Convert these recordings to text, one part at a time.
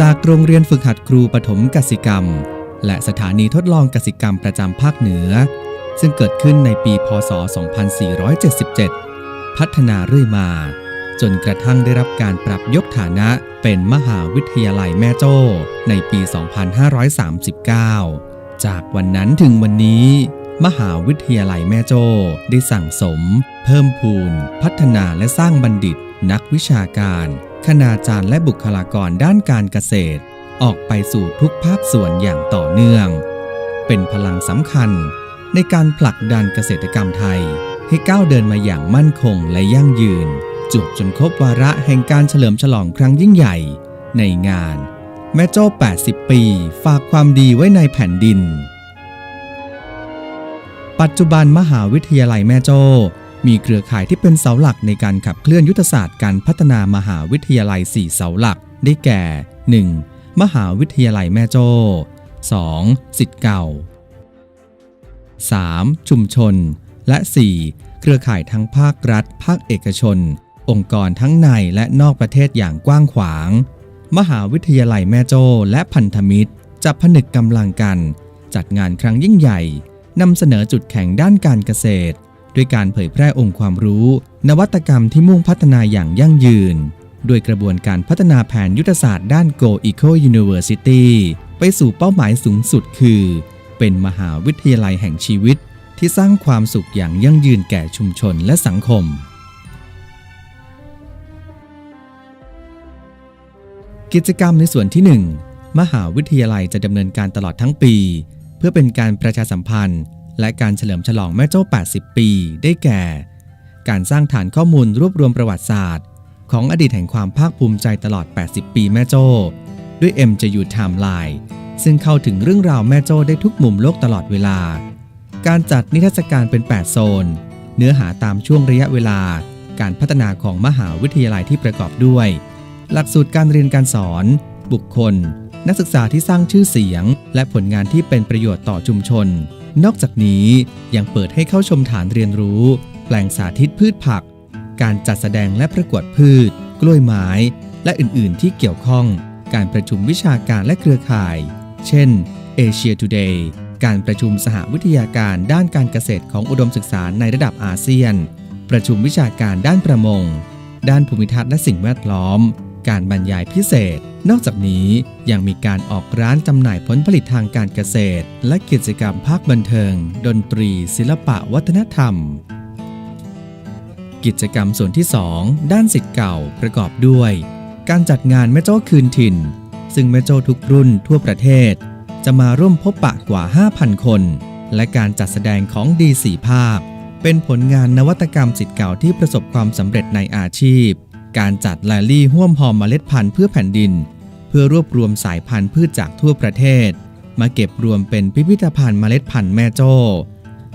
จากโรงเรียนฝึกหัดครูปฐมกสิกรรม และสถานีทดลองกสิกรรมประจำภาคเหนือ ซึ่งเกิดขึ้นในปีพศ 2477 พัฒนาเรื่อยมา จนกระทั่งได้รับการปรับยกฐานะเป็นมหาวิทยาลัยแม่โจ้ในปี 2539 จากวันนั้นถึงวันนี้ มหาวิทยาลัยแม่โจ้ได้สั่งสม เพิ่มพูน พัฒนาและสร้างบัณฑิต นักวิชาการ คณาจารย์และบุคลากรด้านการเกษตร ออกไปสู่ทุกภาคส่วนอย่างต่อเนื่อง เป็นพลังสำคัญในการผลักดันเกษตรกรรมไทย ให้ก้าวเดินมาอย่างมั่นคงและยั่งยืน จบจนครบวาระแห่งการเฉลิมฉลองครั้งยิ่งใหญ่ ในงาน แม่โจ้ 80 ปี ฝากความดีไว้ในแผ่นดิน ปัจจุบันมหาวิทยาลัยแม่โจ้ มีเครือข่ายที่เป็นเสาหลักในการขับเคลื่อนยุทธศาสตร์การพัฒนามหาวิทยาลัย 4 เสาหลัก ได้แก่ 1. มหาวิทยาลัยแม่โจ้ 2. สิทธิ์เก่า 3. ชุมชน และ 4. เครือข่ายทั้งภาครัฐ ภาคเอกชน องค์กรทั้งในและนอกประเทศอย่างกว้างขวาง มหาวิทยาลัยแม่โจ้และพันธมิตรจะผนึกกำลังกัน จัดงานครั้งยิ่งใหญ่นำเสนอจุดแข็งด้านการเกษตร ด้วยการเผยแพร่องค์ความรู้ นวัตกรรมที่มุ่งพัฒนาอย่างยั่งยืนด้วยกระบวนการพัฒนาแผนยุทธศาสตร์ด้าน Go Eco University ไปสู่เป้าหมายสูงสุดคือ เป็นมหาวิทยาลัยแห่งชีวิต ที่สร้างความสุขอย่างยั่งยืนแก่ชุมชนและสังคม กิจกรรมในส่วนที่ 1 มหาวิทยาลัยจะดำเนินการตลอดทั้งปี เพื่อเป็นการประชาสัมพันธ์ และการเฉลิมฉลองแม่โจ้ 80 ปี ได้แก่ การสร้างฐานข้อมูลรวบรวมประวัติศาสตร์ ของอดีตแห่งความภาคภูมิใจตลอด 80 ปีแม่โจ้ ด้วย MJU Timeline ซึ่งเข้าถึงเรื่องราวแม่โจ้ได้ทุกมุมโลกตลอดเวลา การจัดนิทรรศการเป็น 8 โซน เนื้อหาตามช่วงระยะเวลา การพัฒนาของมหาวิทยาลัยที่ประกอบด้วย หลักสูตรการเรียนการสอน บุคคล นักศึกษาที่สร้างชื่อเสียง และผลงานที่เป็นประโยชน์ต่อชุมชน นอกจากนี้ยังเปิดให้เข้าชมฐานเรียนรู้ แปลงสาธิตพืชผัก การจัดแสดงและประกวดพืช กล้วยไม้ และอื่น ๆ ที่เกี่ยวข้อง การประชุมวิชาการและเครือข่าย เช่น Asia Today การประชุมสหวิทยาการด้านการเกษตรของอุดมศึกษาในระดับอาเซียน ประชุมวิชาการด้านประมง ด้านภูมิทัศน์และสิ่งแวดล้อม การบรรยายพิเศษ นอกจากนี้ยังมีการออกร้านจำหน่ายผลผลิตทางการเกษตร และกิจกรรมภาคบันเทิง ดนตรี ศิลปะวัฒนธรรม กิจกรรมส่วนที่ 2 ด้านสิทธิ์เก่าประกอบด้วย การจัดงานแม่โจ้คืนถิ่น ซึ่งแม่โจ้ทุกรุ่นทั่วประเทศ จะมาร่วมพบปะกว่า 5,000 คน และการจัดแสดงของดีสีภาคเป็นผลงานนวัตกรรมสิทธิ์เก่าที่ประสบความสำเร็จในอาชีพการจัดแลลี่ห่วมหอมเมล็ดพันธุ์เพื่อแผ่นดิน พื่อรวบรวมสายพันธุ์พืชจากทั่วประเทศ มาเก็บรวมเป็นพิพิธภัณฑ์เมล็ดพันธุ์แม่โจ้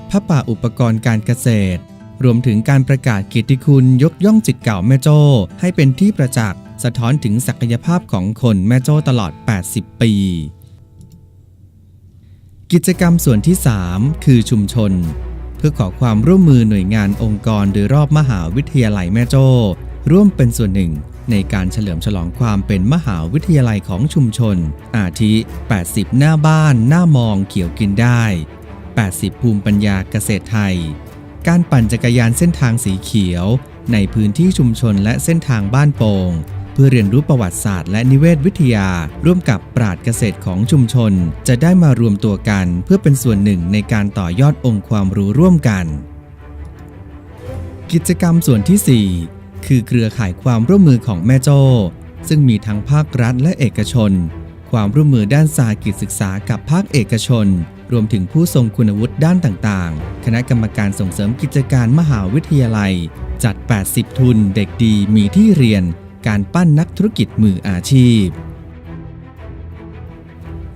พระป่าอุปกรณ์การเกษตร รวมถึงการประกาศเกียรติคุณยกย่องจิตเก่าแม่โจ้ให้เป็นที่ประจักษ์สะท้อนถึงศักยภาพของคนแม่โจ้ตลอด 80 ปี กิจกรรมส่วนที่ 3 คือชุมชน เพื่อขอความร่วมมือหน่วยงานองค์กรโดยรอบมหาวิทยาลัยแม่โจ้ร่วมเป็นส่วนหนึ่ง ในการเฉลิมฉลองความเป็นมหาวิทยาลัยของชุมชน อาทิ 80 หน้าบ้านหน้ามองเขียวกินได้ 80 ภูมิปัญญาเกษตรไทย การปั่นจักรยานเส้นทางสีเขียว ในพื้นที่ชุมชนและเส้นทางบ้านโป่งเพื่อเรียนรู้ประวัติศาสตร์และนิเวศวิทยา ร่วมกับปราชญ์เกษตรของชุมชน จะได้มารวมตัวกัน เพื่อเป็นส่วนหนึ่งในการต่อยอดองค์ความรู้ร่วมกัน กิจกรรมส่วนที่ 4 คือเครือข่ายความร่วมมือของแม่โจ้ ซึ่งมีทั้งภาครัฐและเอกชน ความร่วมมือด้านสาหกิจศึกษากับภาคเอกชน รวมถึงผู้ทรงคุณวุฒิด้านต่างๆ คณะกรรมการส่งเสริมกิจการมหาวิทยาลัย จัด 80 ทุนเด็กดีมีที่เรียน การปั้นนักธุรกิจมืออาชีพ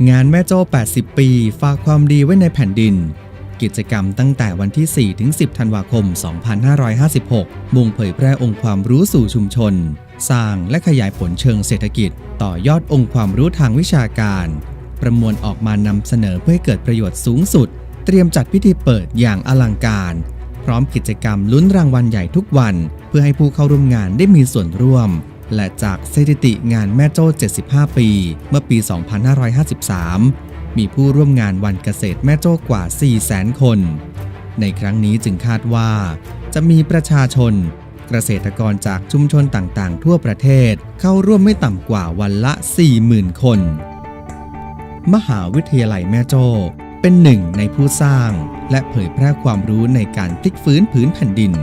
งานแม่โจ้ 80 ปี ฝากความดีไว้ในแผ่นดิน กิจกรรมตั้งแต่วันที่ 4 ถึง 10 ธันวาคม 2556 มุ่งเผยแพร่องค์ความรู้สู่ชุมชน สร้างและขยายผลเชิงเศรษฐกิจ ต่อยอดองค์ความรู้ทางวิชาการ ประมวลออกมานำเสนอเพื่อให้เกิดประโยชน์สูงสุด เตรียมจัดพิธีเปิดอย่างอลังการ พร้อมกิจกรรมลุ้นรางวัลใหญ่ทุกวัน เพื่อให้ผู้เข้าร่วมงานได้มีส่วนร่วมและจากสถิติงานแม่โจ้ 75 ปี เมื่อปี 2553 มีผู้ร่วมงานวันเกษตรแม่โจ้กว่า 400,000 คน ในครั้งนี้จึงคาดว่า จะมีประชาชน เกษตรกรจากชุมชนต่างๆ ทั่วประเทศเข้าร่วมไม่ต่ำกว่าวันละ 40,000 คน มหาวิทยาลัยแม่โจ้เป็นหนึ่งในผู้สร้าง และเผยแพร่ความรู้ในการพลิกฟื้นผืนแผ่นดิน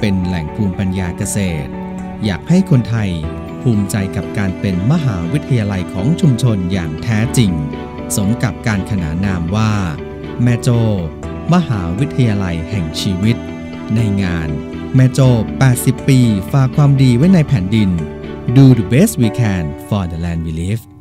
เป็นแหล่งภูมิปัญญาเกษตร อยากให้คนไทย ภูมิใจกับการเป็นมหาวิทยาลัยของชุมชนอย่างแท้จริง สมกับการขนานนามว่า แม่โจ้มหาวิทยาลัยแห่งชีวิต ในงาน แม่โจ้ 80 ปี ฝากความดีไว้ในแผ่นดิน Do the best we can for the land we live